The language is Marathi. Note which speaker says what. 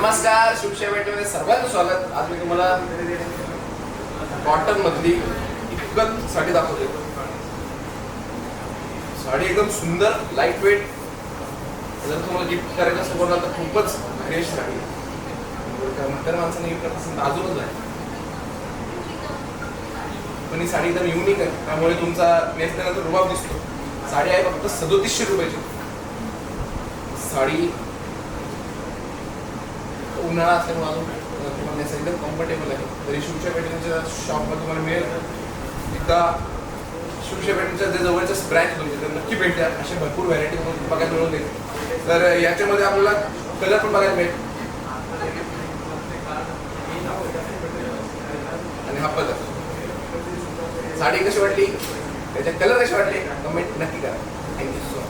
Speaker 1: नमस्कार शिवशाही भेटीमध्ये सर्वांचं स्वागत. आज मी तुम्हाला कॉटन मधली इतकं साडी दाखवते साडी एकदम सुंदर लाइट वेट जर तुम्हाला गिफ्ट करायचं असं बोलला तर खूपच फ्रेश साडी त्या माणसाने गिफ्ट करत असेल तर अजूनच आहे. पण ही साडी एकदम युनिक आहे. त्यामुळे तुमचा नेसल्यानंतर रुबाब दिसतो. साडी आहे फक्त सदोतीसशे रुपयाची. साडी उन्हाळा असल्यामुळे अजून तुम्हाला नेसायला एकदम कम्फर्टेबल आहे. तरी शिवच्या पॅटर्नच्या शॉपमध्ये तुम्हाला मिळेल एकदा शिवच्या पॅटर्नच्या जे जवळच्या ब्रँच होते तर नक्की भेट द्या. असे भरपूर व्हरायटी बघायला मिळून देईल तर याच्यामध्ये आपल्याला कलर पण बघायला मिळेल. आणि हा पदर साडी कशी वाटली? त्याचे कलर कसे वाटले? कमेंट नक्की करा. Thank you so much